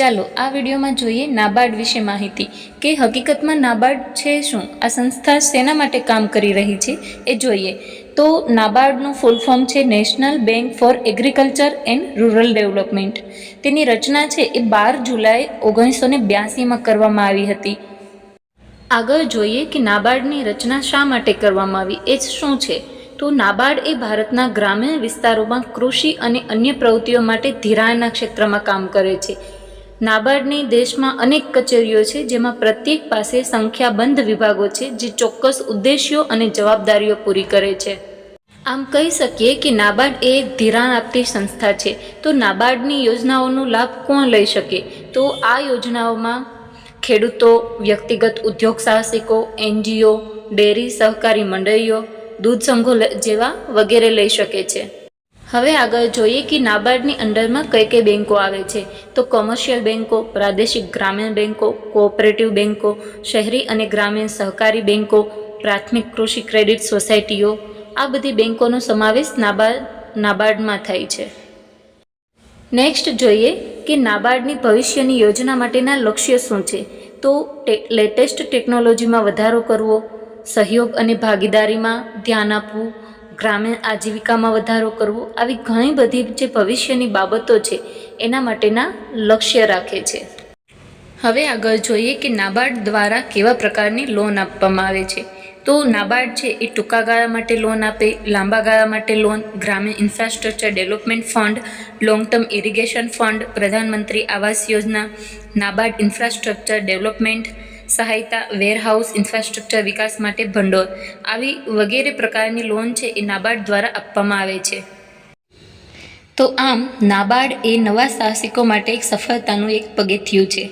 ચાલો આ વિડીયોમાં જોઈએ નાબાર્ડ વિશે માહિતી કે હકીકતમાં નાબાર્ડ છે શું? આ સંસ્થા શેના માટે કામ કરી રહી છે? એ જોઈએ. તો નાબાર્ડનું ફૂલ ફોર્મ છે national bank for agriculture and rural development. તેની રચના છે એ બાર જુલાઈ ઓગણીસો ને બ્યાસીમાં કરવામાં આવી હતી. આગળ જોઈએ કે નાબાર્ડની રચના શા માટે કરવામાં આવી? એ શું છે? તો નાબાર્ડ એ ભારતના ગ્રામીણ વિસ્તારોમાં કૃષિ અને અન્ય પ્રવૃત્તિઓ માટે ધિરાણના ક્ષેત્રમાં કામ કરે છે. નાબાર્ડની દેશમાં અનેક કચેરીઓ છે, જેમાં પ્રત્યેક પાસે સંખ્યાબંધ વિભાગો છે, જે ચોક્કસ ઉદ્દેશ્યો અને જવાબદારીઓ પૂરી કરે છે. આમ કહી શકીએ કે નાબાર્ડ એ એક ધિરાણ આપતી સંસ્થા છે. તો નાબાર્ડની યોજનાઓનો લાભ કોણ લઈ શકે? તો આ યોજનાઓમાં ખેડૂતો, વ્યક્તિગત ઉદ્યોગ સાહસિકો, એનજીઓ, ડેરી સહકારી મંડળીઓ, દૂધ સંઘો જેવા વગેરે લઈ શકે છે. હવે આગળ જોઈએ કે નાબાર્ડની અંડરમાં કઈ કઈ બેન્કો આવે છે. તો કોમર્શિયલ બેન્કો પ્રાદેશિક ગ્રામીણ બેન્કો કોઓપરેટિવ બેન્કો શહેરી અને ગ્રામીણ સહકારી બેન્કો પ્રાથમિક કૃષિ ક્રેડિટ સોસાયટીઓ, આ બધી બેન્કોનો સમાવેશ નાબાર્ડ, નાબાર્ડમાં થાય છે. નેક્સ્ટ જોઈએ કે નાબાર્ડની ભવિષ્યની યોજના માટેના લક્ષ્ય શું છે. તો લેટેસ્ટ ટેકનોલોજીમાં વધારો કરવો, સહયોગ અને ભાગીદારીમાં ધ્યાન આપવું ગ્રામીણ આજીવિકામાં વધારો કરવો આવી ઘણી બધી જે ભવિષ્યની બાબતો છે, એના માટેના લક્ષ્ય રાખે છે. હવે આગળ જોઈએ કે નાબાર્ડ દ્વારા કેવા પ્રકારની લોન આપવામાં આવે છે. તો નાબાર્ડ છે એ ટૂંકા ગાળા માટે લોન આપે, લાંબા ગાળા માટે લોન, ગ્રામીણ infrastructure development fund long term irrigation fund, Pradhanmantri Awas Yojana, NABARD infrastructure development સહાયતા વેરહાઉસ ઇન્ફ્રાસ્ટ્રક્ચર વિકાસ માટે ભંડોળ આવી વગેરે પ્રકારની લોન છે એ નાબાર્ડ દ્વારા આપવામાં આવે છે. તો આમ, નાબાર્ડ એ નવા સાહસિકો માટે એક સફળતાનું એક પગથિયું છે.